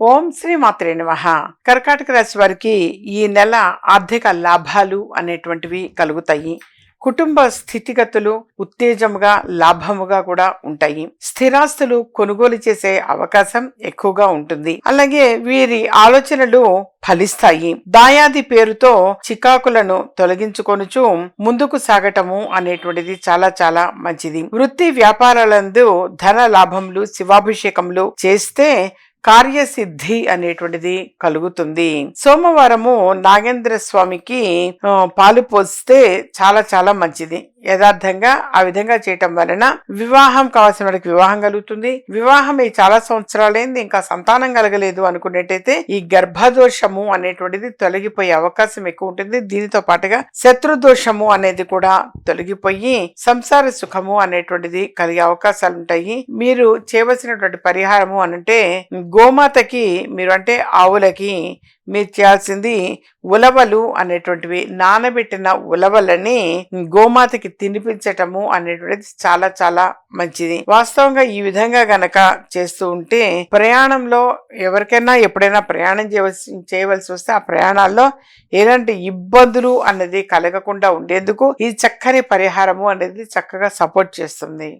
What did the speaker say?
ఓం శ్రీ మాత్రే నమ. కర్కాటక రాశి వారికి ఈ నెల ఆర్థిక లాభాలు అనేటువంటివి కలుగుతాయి. కుటుంబ స్థితిగతులు ఉత్తేజముగా లాభముగా కూడా ఉంటాయి. స్థిరాస్తులు కొనుగోలు చేసే అవకాశం ఎక్కువగా ఉంటుంది. అలాగే వీరి ఆలోచనలు ఫలిస్తాయి. దాయాది పేరుతో చికాకులను తొలగించుకొనుచు ముందుకు సాగటము అనేటువంటిది చాలా చాలా మంచిది. వృత్తి వ్యాపారాలందు ధన లాభములు శివాభిషేకములు చేస్తే కార్యసిద్ధి అనేటువంటిది కలుగుతుంది. సోమవారము నాగేంద్ర స్వామికి పాలు పోస్తే చాలా చాలా మంచిది. యథార్థంగా ఆ విధంగా చేయటం వలన వివాహం కావాల్సిన వాడికి వివాహం కలుగుతుంది. వివాహం ఈ చాలా సంవత్సరాలైంది ఇంకా సంతానం కలగలేదు అనుకున్నట్టయితే ఈ గర్భదోషము అనేటువంటిది తొలగిపోయే అవకాశం ఎక్కువ ఉంటుంది. దీనితో పాటుగా శత్రుదోషము అనేది కూడా తొలగిపోయి సంసార సుఖము అనేటువంటిది కలిగే అవకాశాలు ఉంటాయి. మీరు చేయవలసినటువంటి పరిహారము అనంటే గోమాతకి మీరు అంటే ఆవులకి మీరు చేయాల్సింది ఉలవలు అనేటువంటివి నానబెట్టిన ఉలవలని గోమాతకి తినిపించటము అనేటువంటిది చాలా చాలా మంచిది. వాస్తవంగా ఈ విధంగా గనక చేస్తూ ఉంటే ప్రయాణంలో ఎవరికైనా ఎప్పుడైనా ప్రయాణం చేయవలసి చేయవలసి వస్తే ఆ ప్రయాణాల్లో ఎలాంటి ఇబ్బందులు అనేది కలగకుండా ఉండేందుకు ఈ చక్కని పరిహారము అనేది చక్కగా సపోర్ట్ చేస్తుంది.